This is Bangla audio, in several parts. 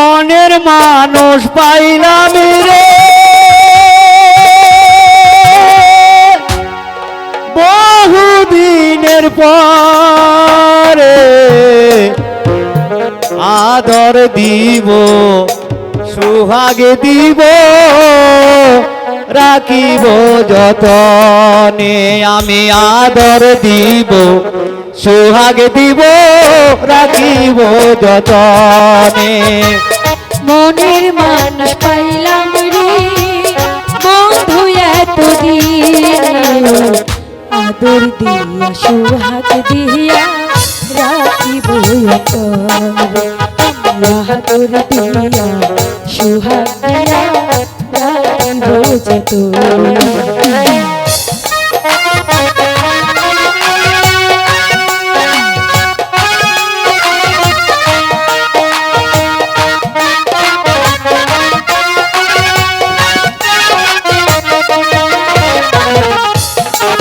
মনের মানুষ পাইলাম রে। বহুদিনের পরে আদর দিব, সুহাগে দিব, রাখিব যতনে আমি আদর দিব, সুহাগে দিব, রাখিব যতনে। মনের মানুষ পাইলাম রে বন্ধু এতদিন আদর দিয়া, সুহাগ দিয়া রাখিব। আদর দিয়া, সুহাগ দিয়া রাখিব যত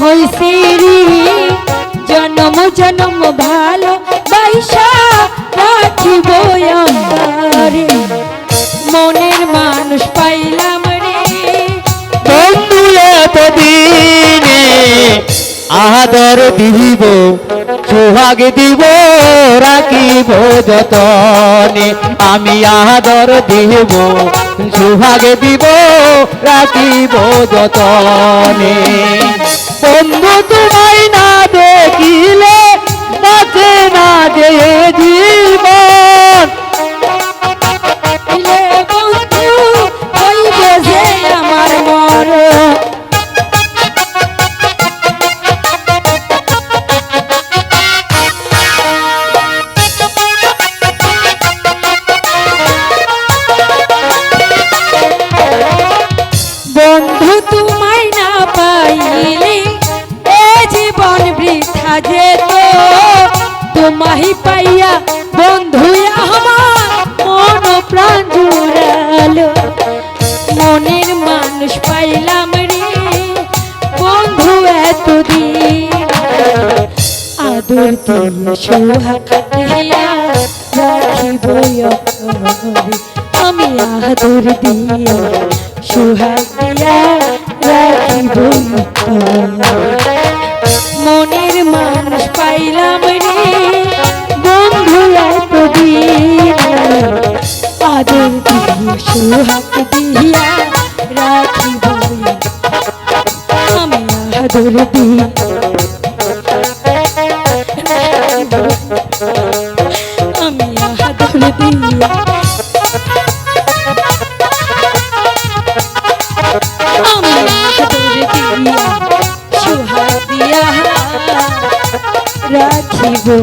হইছে রে। জনম জনম ভালো বাইসা রাখিব অন্তরে মনের মানুষ পাইলাম রে। বন্ধু, এতদিনে আদর দিব, সোহাগ দিব, রাখিব যতনে। আমি আদর দিব, সোহাগ দিব, রাখিব যতনে। বৃথা যেত তোমাহি পাইয়া বন্ধু আমার মন প্রাণ জুড়ালো মনের মানুষ পাইলাম রে বন্ধু এতদিন আদর দিয়ে সোহাগ দিয়া রাখিব। আমি আদর দিয়ে সোহাগ দিয়া রাখিব। মনের মানুষ পাইলাম রে। বন্ধু এতদিন আদর সোহাগ দিয়া রাখিব আমি আদর দিয়ে গো